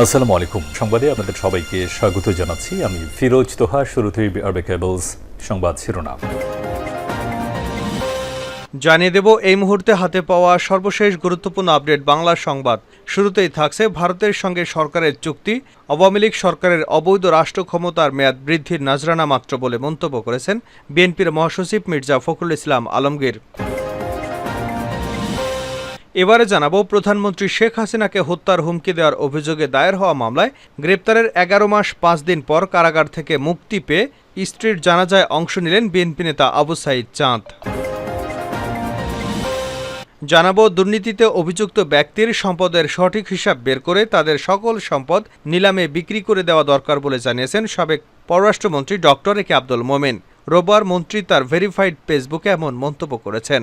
আসসালামু আলাইকুম। সংবাদে আপনাদের সবাইকে স্বাগত জানাচ্ছি। আমি ফিরোজ তোহা, শুরুতেই আরবে কেবলস সংবাদ শিরোনাম। জানিয়ে দেব, এই মুহূর্তে হাতে পাওয়া সর্বশেষ গুরুত্বপূর্ণ আপডেট বাংলা সংবাদ। শুরুতেই থাকছে ভারতের সঙ্গে সরকারের চুক্তি। আওয়ামী লীগ সরকারের অবৈধ রাষ্ট্র ক্ষমতার মেয়াদ বৃদ্ধির নাজরানা মাত্র বলে মন্তব্য করেছেন বিএনপির মহাসচিব মির্জা ফখরুল ইসলাম আলমগীর। এবারে জানাব, প্রধানমন্ত্রী শেখ হাসিনাকে হত্যার হুমকি দেওয়ার অভিযোগে দায়ের হওয়া মামলায় গ্রেপ্তারের এগারো মাস পাঁচ দিন পর কারাগার থেকে মুক্তি পেয়ে স্ত্রীর জানাজায় অংশ নিলেন বিএনপি নেতা আবু সাইদ চাঁদ। জানাব, দুর্নীতিতে অভিযুক্ত ব্যক্তির সম্পদের সঠিক হিসাব বের করে তাদের সকল সম্পদ নিলামে বিক্রি করে দেওয়া দরকার বলে জানিয়েছেন সাবেক পররাষ্ট্রমন্ত্রী ডক্টর এ কে আব্দুল মোমেন। রোববার মন্ত্রী তার ভেরিফাইড ফেসবুকে এমন মন্তব্য করেছেন।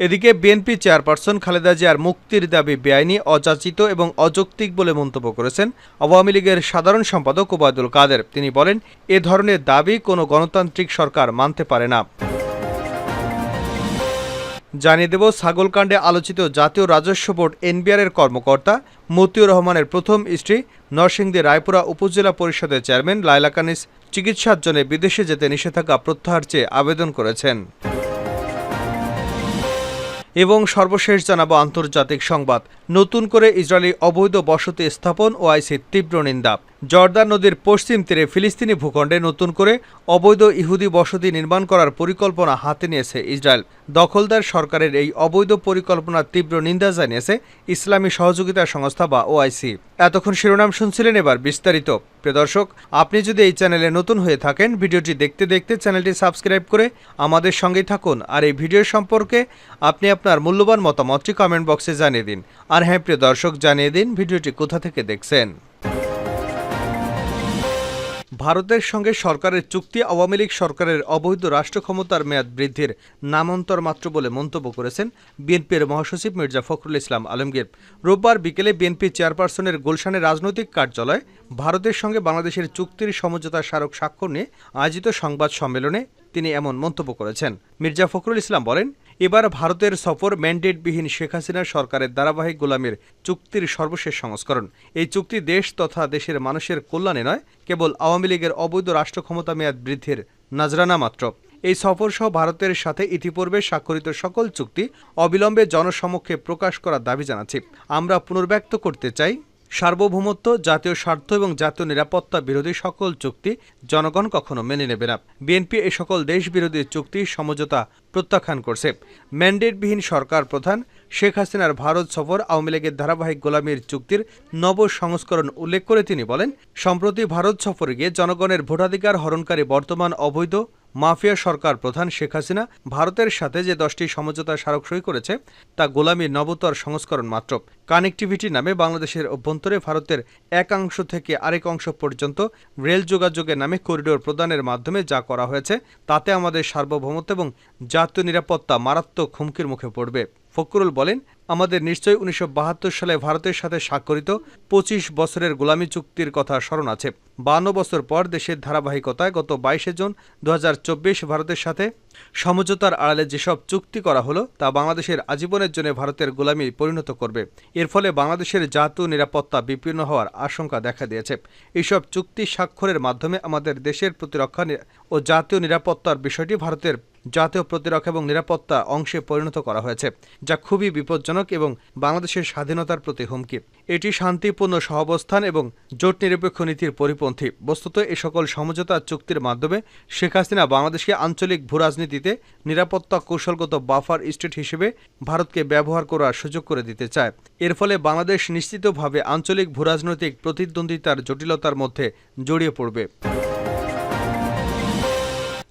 এদিকে বিএনপি চেয়ারপারসন খালেদা জিয়ার মুক্তির দাবি বেআইনি, অযাচিত এবং অযৌক্তিক বলে মন্তব্য করেছেন আওয়ামী লীগের সাধারণ সম্পাদক ওবায়দুল কাদের। তিনি বলেন, এ ধরনের দাবি কোনো গণতান্ত্রিক সরকার মানতে পারে না। জানিয়ে দেব, ছাগলকাণ্ডে আলোচিত জাতীয় রাজস্ব বোর্ড এনবিআর এর কর্মকর্তা মতিউর রহমানের প্রথম স্ত্রী নরসিংদী রায়পুরা উপজেলা পরিষদের চেয়ারম্যান লাইলা কানিস চিকিৎসার জন্য বিদেশে যেতে নিষেধাজ্ঞা প্রত্যাহার চেয়ে আবেদন করেছেন। এবং সর্বশেষ জানাব আন্তর্জাতিক সংবাদ। নতুন করে ইসরায়েলি অবৈধ বসতি স্থাপন ও আইসির তীব্র নিন্দা। জর্দান নদীর পশ্চিম তীরে ফিলিস্তিনি ভূখণ্ডে নতুন করে অবৈধ ইহুদি বসতি নির্মাণ করার পরিকল্পনা হাতে নিয়েছে ইসরায়েল। দখলদার সরকারের এই অবৈধ পরিকল্পনার তীব্র নিন্দা জানিয়েছে ইসলামী সহযোগিতা সংস্থা বা ওআইসি। এতক্ষণ শিরোনাম শুনছিলেন এবার বিস্তারিত। প্রিয় দর্শক, আপনি যদি এই চ্যানেলে নতুন হয়ে থাকেন, ভিডিওটি দেখতে দেখতে চ্যানেলটি সাবস্ক্রাইব করে আমাদের সঙ্গেই থাকুন আর এই ভিডিও সম্পর্কে আপনি আপনার মূল্যবান মতামতটি কমেন্ট বক্সে জানিয়ে দিন। আর হ্যাঁ প্রিয় দর্শক, জানিয়ে দিন ভিডিওটি কোথা থেকে দেখছেন। ভারতের সঙ্গে সরকারের চুক্তি, আওয়ামী লীগ সরকারের অবৈধ রাষ্ট্র ক্ষমতার মেয়াদ বৃদ্ধির নামান্তর মাত্র বলে মন্তব্য করেছেন বিএনপির মহাসচিব মির্জা ফখরুল ইসলাম আলমগীর। রোববার বিকেলে বিএনপি চেয়ারপারসনের গুলশানের রাজনৈতিক কার্যালয়, ভারতের সঙ্গে বাংলাদেশের চুক্তির সমঝোতা স্মারক স্বাক্ষর নিয়ে আয়োজিত সংবাদ সম্মেলনে তিনি এমন মন্তব্য করেছেন। মির্জা ফখরুল ইসলাম বলেন এবার ভারতের সফর ম্যান্ডেটবিহীন শেখ হাসিনার সরকারের ধারাবাহিক গোলামের চুক্তির সর্বশেষ সংস্করণ। এই চুক্তি দেশ তথা দেশের মানুষের কল্যাণে নয়, কেবল আওয়ামী লীগের অবৈধ রাষ্ট্র ক্ষমতা মেয়াদ বৃদ্ধির নাজরানা মাত্র। এই সফর সহ ভারতের সাথে ইতিপূর্বে স্বাক্ষরিত সকল চুক্তি অবিলম্বে জনসমক্ষে প্রকাশ করার দাবি জানাচ্ছি। আমরা পুনর্ব্যক্ত করতে চাই সার্বভৌমত্ব, জাতীয় স্বার্থ এবং জাতীয় নিরাপত্তা বিরোধী সকল চুক্তি জনগণ কখনো মেনে নেবে না। বিএনপি এ সকল দেশ বিরোধী চুক্তি সমঝোতা প্রত্যাখ্যান করছে। ম্যান্ডেটবিহীন সরকার প্রধান শেখ হাসিনার ভারত সফর আওয়ামী লীগের ধারাবাহিক গোলামীর চুক্তির নব সংস্করণ উল্লেখ করে তিনি বলেন, সম্প্রতি ভারত সফরে গিয়ে জনগণের ভোটাধিকার হরণকারী বর্তমান অবৈধ মাফিয়া সরকার প্রধান শেখ হাসিনা ভারতের সাথে যে দশটি সমঝোতা স্মারক সই করেছে, তা গোলামীর নবতর সংস্করণ মাত্র। কানেক্টিভিটি নামে বাংলাদেশের অভ্যন্তরে ভারতের একাংশ থেকে আরেক অংশ পর্যন্ত রেল যোগাযোগের নামে করিডোর প্রদানের মাধ্যমে যা করা হয়েছে, তাতে আমাদের সার্বভৌমত্ব এবং জাতীয় নিরাপত্তা মারাত্মক হুমকির মুখে পড়বে। ফকরুল বলেন আমাদের নিশ্চয়ই উনিশশো বাহাত্তর সালে ভারতের সাথে স্বাক্ষরিত পঁচিশ বছরের গোলামী চুক্তির কথা স্মরণ আছে। বান্ন বছর পর দেশের ধারাবাহিকতায় গত বাইশে জুন দু হাজার চব্বিশ ভারতের সাথে সমঝোতার আড়ালে যেসব চুক্তি করা হলো, তা বাংলাদেশের আজীবনের জন্য ভারতের গোলামি পরিণত করবে। এর ফলে বাংলাদেশের জাতীয় নিরাপত্তা বিপন্ন হওয়ার আশঙ্কা দেখা দিয়েছে। এইসব চুক্তি স্বাক্ষরের মাধ্যমে আমাদের দেশের প্রতিরক্ষা ও জাতীয় নিরাপত্তার বিষয়টি ভারতের জাতীয় প্রতিরক্ষা এবং নিরাপত্তা অংশে পরিণত করা হয়েছে, যা খুবই বিপজ্জনক এবং বাংলাদেশের স্বাধীনতার প্রতি হুমকি। এটি শান্তিপূর্ণ সহাবস্থান এবং জোট নিরপেক্ষ নীতির পরিপন্থী। বস্তুত এ সকল সমঝোতা চুক্তির মাধ্যমে শেখ হাসিনা বাংলাদেশকে আঞ্চলিক ভূরাজনীতিতে নিরাপত্তা কৌশলগত বাফার স্টেট হিসেবে ভারতকে ব্যবহার করার সুযোগ করে দিতে চায়। এর ফলে বাংলাদেশ নিশ্চিতভাবে আঞ্চলিক ভূরাজনৈতিক প্রতিদ্বন্দ্বিতার জটিলতার মধ্যে জড়িয়ে পড়বে।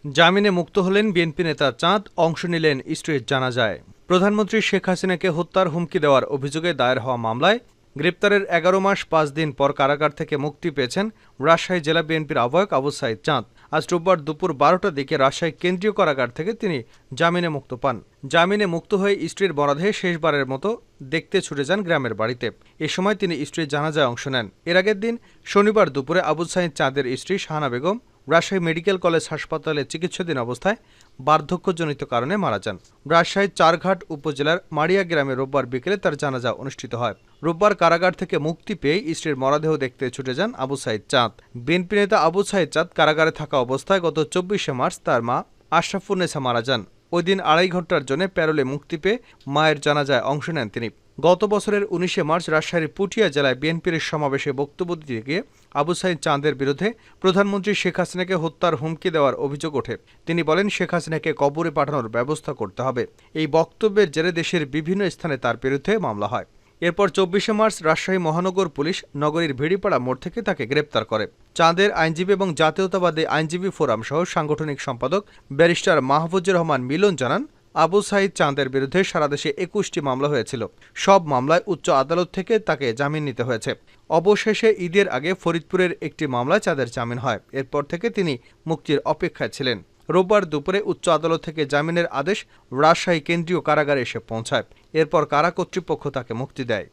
জামিনে মুক্ত হলেন বিএনপি নেতা চাঁদ, অংশ নিলেন স্ত্রীর জানাজায়। প্রধানমন্ত্রী শেখ হাসিনাকে হত্যার হুমকি দেওয়ার অভিযোগে দায়ের হওয়া মামলায় গ্রেপ্তারের এগারো মাস পাঁচ দিন পর কারাগার থেকে মুক্তি পেয়েছেন রাজশাহী জেলা বিএনপির আহ্বায়ক আবু সাইদ চাঁদ। আজ রোববার দুপুর বারোটার দিকে রাজশাহী কেন্দ্রীয় কারাগার থেকে তিনি জামিনে মুক্ত পান। জামিনে মুক্ত হয়ে স্ত্রীর বরাধে শেষবারের মতো দেখতে ছুটে যান গ্রামের বাড়িতে। এ সময় তিনি স্ত্রীর জানাজায় অংশ নেন। এর আগের দিন শনিবার দুপুরে আবু সাইদ চাঁদের স্ত্রী শাহানা বেগম রাজশাহী মেডিকেল কলেজ হাসপাতালে চিকিৎসাধীন অবস্থায় বার্ধক্যজনিত কারণে মারা যান। রাজশাহীর চারঘাট উপজেলার মারিয়া গ্রামে রোববার বিকেলে তার জানাজা অনুষ্ঠিত হয়। রোববার কারাগার থেকে মুক্তি পেয়ে স্ত্রীর মরাদেহ দেখতে ছুটে যান আবু সাইদ চাঁদ। বিএনপি নেতা আবু সাইদ চাঁদ কারাগারে থাকা অবস্থায় গত চব্বিশে মার্চ তার মা আশরাফুন্নেসা মারা যান। ওই দিন আড়াই ঘণ্টার জন্য প্যারোলে মুক্তি পেয়ে মায়ের জানাজায় অংশ নেন তিনি। গত বছরের উনিশে মার্চ রাজশাহীর পুটিয়া জেলায় বিএনপির সমাবেশে বক্তব্য দিতে গিয়ে আবু সাইদ চাঁদের বিরুদ্ধে প্রধানমন্ত্রী শেখ হাসিনাকে হত্যার হুমকি দেওয়ার অভিযোগ ওঠে। তিনি বলেন, শেখ হাসিনাকে কবরে পাঠানোর ব্যবস্থা করতে হবে। এই বক্তব্যের জেরে দেশের বিভিন্ন স্থানে তার বিরুদ্ধে মামলা হয়। এরপর চব্বিশে মার্চ রাজশাহী মহানগর পুলিশ নগরীর ভিড়িপাড়া মোড় থেকে তাকে গ্রেপ্তার করে। চাঁদের আইনজীবী এবং জাতীয়তাবাদী আইনজীবী ফোরাম সহ সাংগঠনিক সম্পাদক ব্যারিস্টার মাহফুজুর রহমান মিলন জানান আবু সাইদ চাঁদের বিরুদ্ধে সারা দেশে একুশটি মামলা হয়েছিল। সব মামলায় উচ্চ আদালত থেকে তাকে জামিন নিতে হয়েছে। অবশেষে ঈদের আগে ফরিদপুরের একটি মামলায় চাঁদের জামিন হয়। এরপর থেকে তিনি মুক্তির অপেক্ষায় ছিলেন। রোববার দুপুরে উচ্চ আদালত থেকে জামিনের আদেশ রাজশাহী কেন্দ্রীয় কারাগারে এসে পৌঁছায়। এরপর কারা কর্তৃপক্ষ তাকে মুক্তি দেয়?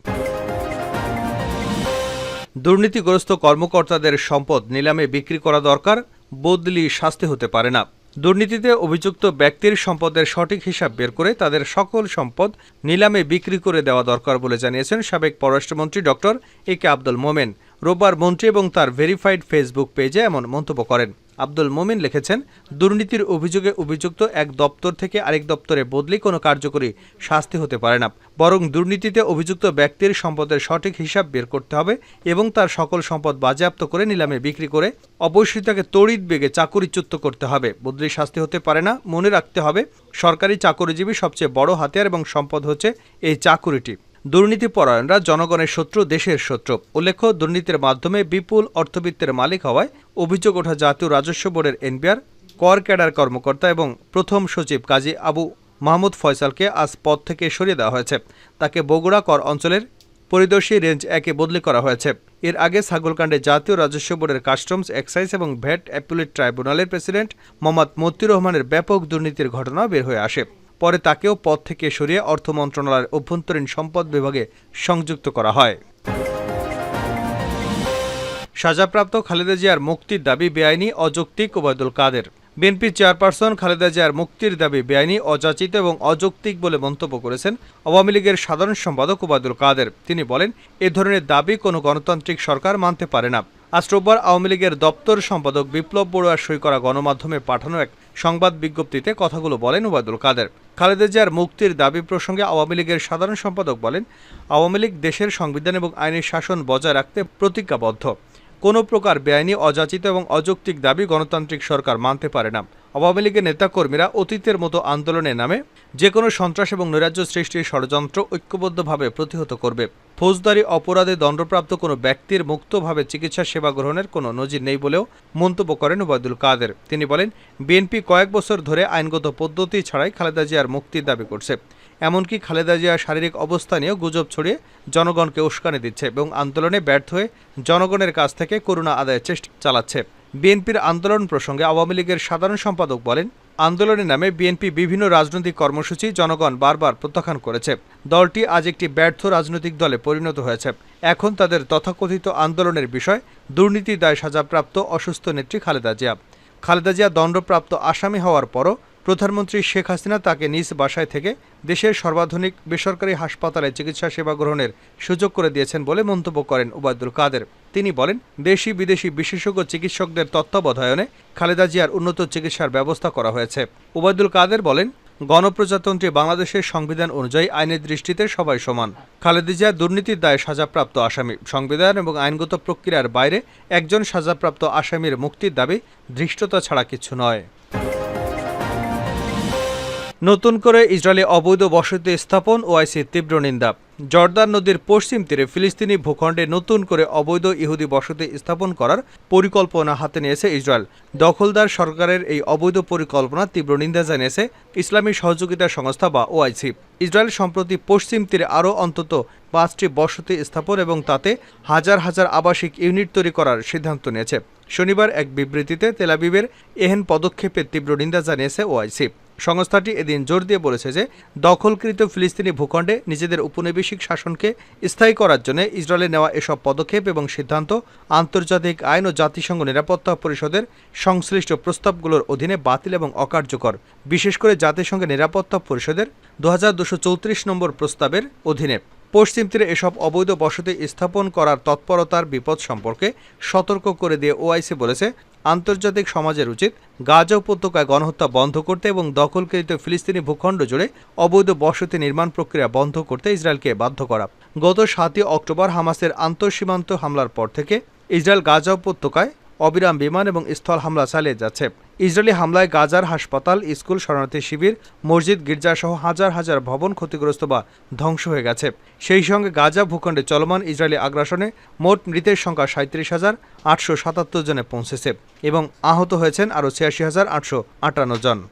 দুর্নীতিগ্রস্ত কর্মকর্তাদের সম্পদ নিলামে বিক্রি করা দরকার, বদলি শাস্তি হতে পারে না। দুর্নীতিতে অভিযুক্ত ব্যক্তির সম্পদের সঠিক হিসাব বের করে তাদের সকল সম্পদ নিলামে বিক্রি করে দেওয়া দরকার বলে জানিয়েছেন সাবেক পররাষ্ট্রমন্ত্রী ডক্টর এ কে আব্দুল মোমেন। রোববার মন্ত্রী এবং তার ভেরিফাইড ফেসবুক পেজে এমন মন্তব্য করেন। আব্দুল মোমিন লিখেছেন, দুর্নীতির অভিযোগে অভিযুক্ত এক দপ্তর থেকে আরেক দপ্তরে বদলি কোনো কার্যকরী শাস্তি হতে পারে না। বরং দুর্নীতিতে অভিযুক্ত ব্যক্তির সম্পদের সঠিক হিসাব বের করতে হবে এবং তার সকল সম্পদ বাজেয়াপ্ত করে নিলামে বিক্রি করে অবশ্যই তাকে তড়িৎ বেগে চাকুরিচ্যুত করতে হবে। বদলি শাস্তি হতে পারে না, মনে রাখতে হবে, সরকারি চাকরিজীবী সবচেয়ে বড় হাতিয়ার এবং সম্পদ হচ্ছে এই চাকুরিটি। দুর্নীতি পরায়ণরা জনগণের শত্রু, দেশের শত্রু। উল্লেখ্য, দুর্নীতির মাধ্যমে বিপুল অর্থবিত্তের মালিক হওয়ায় অভিযোগ ওঠা জাতীয় রাজস্ব বোর্ডের এনবিআর, কর ক্যাডার কর্মকর্তা এবং প্রথম সচিব কাজী আবু মাহমুদ ফয়সালকে আজ পদ থেকে সরিয়ে দেওয়া হয়েছে। তাকে বগুড়া কর অঞ্চলের পরিদর্শী রেঞ্জ একে বদলি করা হয়েছে। এর আগে ছাগলকাণ্ডে জাতীয় রাজস্ব বোর্ডের কাস্টমস, এক্সাইজ এবং ভ্যাট অ্যাপিলেট ট্রাইব্যুনালের প্রেসিডেন্ট মোহাম্মদ মতিউর রহমানের ব্যাপক দুর্নীতির ঘটনা বের হয়ে আসে। পরে তাকেও পদ থেকে সরিয়ে অর্থ মন্ত্রণালয়ের অভ্যন্তরীণ সম্পদ বিভাগে সংযুক্ত করা হয়। সাজাপ্রাপ্ত খালেদা জিয়ার মুক্তির দাবি বেআইনি অযৌক্তিক ওবায়দুল কাদের। বিএনপি চেয়ারপারসন খালেদা জিয়ার মুক্তির দাবি বেআইনি, অযাচিত এবং অযৌক্তিক বলে মন্তব্য করেছেন আওয়ামী লীগের সাধারণ সম্পাদক ওবায়দুল কাদের। তিনি বলেন, এ ধরনের দাবি কোনো গণতান্ত্রিক সরকার মানতে পারে না। আজ রোববার আওয়ামী লীগের দপ্তর সম্পাদক বিপ্লব বড়ুয়ার সই করা গণমাধ্যমে পাঠানো এক সংবাদ বিজ্ঞপ্তিতে কথাগুলো বলেন ওবায়দুল কাদের। খালেদা জিয়ার মুক্তির দাবি প্রসঙ্গে আওয়ামী লীগের সাধারণ সম্পাদক বলেন, আওয়ামী লীগ দেশের সংবিধান এবং আইনের শাসন বজায় রাখতে প্রতিজ্ঞাবদ্ধ। কোনো প্রকার বেআইনি, অযাচিত এবং অযৌক্তিক দাবি গণতান্ত্রিক সরকার মানতে পারে না। আওয়ামী লীগের নেতাকর্মীরা অতীতের মতো আন্দোলনের নামে যে কোনো সন্ত্রাস এবং নৈরাজ্য সৃষ্টির ষড়যন্ত্র ঐক্যবদ্ধভাবে প্রতিহত করবে। ফৌজদারি অপরাধে দণ্ডপ্রাপ্ত কোনো ব্যক্তির মুক্তভাবে চিকিৎসা সেবা গ্রহণের কোনো নজির নেই বলেও মন্তব্য করেন ওবায়দুল কাদের। তিনি বলেন, বিএনপি কয়েক বছর ধরে আইনগত পদ্ধতি ছাড়াই খালেদা জিয়ার মুক্তির দাবি করছে। এমনকি খালেদা জিয়ার শারীরিক অবস্থা নিয়েও গুজব ছড়িয়ে জনগণকে উস্কানি দিচ্ছে এবং আন্দোলনে ব্যর্থ হয়ে জনগণের কাছ থেকে করুণা আদায়ের চেষ্টা চালাচ্ছে। বিএনপির আন্দোলন প্রসঙ্গে আওয়ামী লীগের সাধারণ সম্পাদক বলেন, আন্দোলনের নামে বিএনপি বিভিন্ন রাজনৈতিক কর্মসূচি জনগণ বারবার প্রত্যাখ্যান করেছে। দলটি আজ একটি ব্যর্থ রাজনৈতিক দলে পরিণত হয়েছে। এখন তাদের তথাকথিত আন্দোলনের বিষয় দুর্নীতি দায় সাজাপ্রাপ্ত অসুস্থ নেত্রী খালেদা জিয়া। খালেদা জিয়া দণ্ডপ্রাপ্ত আসামি হওয়ার পরও প্রধানমন্ত্রী শেখ হাসিনা তাকে নিজ বাসায় থেকে দেশের সর্বাধুনিক বেসরকারি হাসপাতালে চিকিৎসা সেবা গ্রহণের সুযোগ করে দিয়েছেন বলে মন্তব্য করেন ওবায়দুল কাদের। তিনি বলেন, দেশি বিদেশি বিশেষজ্ঞ চিকিৎসকদের তত্ত্বাবধায়নে খালেদা জিয়ার উন্নত চিকিৎসার ব্যবস্থা করা হয়েছে। ওবায়দুল কাদের বলেন, গণপ্রজাতন্ত্রী বাংলাদেশের সংবিধান অনুযায়ী আইনের দৃষ্টিতে সবাই সমান। খালেদা জিয়া দুর্নীতির দায়ে সাজাপ্রাপ্ত আসামি। সংবিধান এবং আইনগত প্রক্রিয়ার বাইরে একজন সাজাপ্রাপ্ত আসামির মুক্তির দাবি ধৃষ্টতা ছাড়া কিছু নয়। নতুন করে ইসরায়েলে অবৈধ বসতি স্থাপন ওআইসির তীব্র নিন্দা। জর্দান নদীর পশ্চিম তীরে ফিলিস্তিনি ভূখণ্ডে নতুন করে অবৈধ ইহুদি বসতি স্থাপন করার পরিকল্পনা হাতে নিয়েছে ইসরায়েল। দখলদার সরকারের এই অবৈধ পরিকল্পনা তীব্র নিন্দা জানিয়েছে ইসলামী সহযোগিতা সংস্থা বা ওআইসি। ইসরায়েল সম্প্রতি পশ্চিম তীরে আরও অন্তত পাঁচটি বসতি স্থাপন এবং তাতে হাজার হাজার আবাসিক ইউনিট তৈরি করার সিদ্ধান্ত নিয়েছে। শনিবার এক বিবৃতিতে তেলাবিবের এহেন পদক্ষেপের তীব্র নিন্দা জানিয়েছে ওআইসি। সংস্থাটি এদিন জোর দিয়ে বলেছে যে, দখলকৃত ফিলিস্তিনি ভূখণ্ডে নিজেদের উপনিবেশিক শাসনকে স্থায়ী করার জন্য ইসরায়েলে নেওয়া এসব পদক্ষেপ এবং সিদ্ধান্ত আন্তর্জাতিক আইন ও জাতিসংঘ নিরাপত্তা পরিষদের সংশ্লিষ্ট প্রস্তাবগুলোর অধীনে বাতিল এবং অকার্যকর। বিশেষ করে জাতিসংঘের নিরাপত্তা পরিষদের দু নম্বর প্রস্তাবের অধীনে। পশ্চিম তীরে এসব অবৈধ বসতি স্থাপন করার তৎপরতার বিপদ সম্পর্কে সতর্ক করে দিয়ে ওআইসি বলেছে, আন্তর্জাতিক সমাজের উচিত গাজা উপত্যকায় গণহত্যা বন্ধ করতে এবং দখলকৃত ফিলিস্তিনি ভূখণ্ড জুড়ে অবৈধ বসতি নির্মাণ প্রক্রিয়া বন্ধ করতে ইসরায়েলকে বাধ্য করা। গত সাতই অক্টোবর হামাসের আন্তঃসীমান্ত হামলার পর থেকে ইসরায়েল গাজা উপত্যকায় অবিরাম বিমান এবং স্থল হামলা চালিয়ে যাচ্ছে। ইসরায়েলি হামলায় গাজার হাসপাতাল, স্কুল, শরণার্থী শিবির, মসজিদ, গির্জাসহ হাজার হাজার ভবন ক্ষতিগ্রস্ত বা ধ্বংস হয়ে গেছে। সেই সঙ্গে গাজা ভূখণ্ডে চলমান ইসরায়েলি আগ্রাসনে মোট মৃতের সংখ্যা সাঁত্রিশ হাজার আটশো সাতাত্তর জনে পৌঁছেছে এবং আহত হয়েছেন আরও ছিয়াশি হাজার আটশো আটান্ন জন।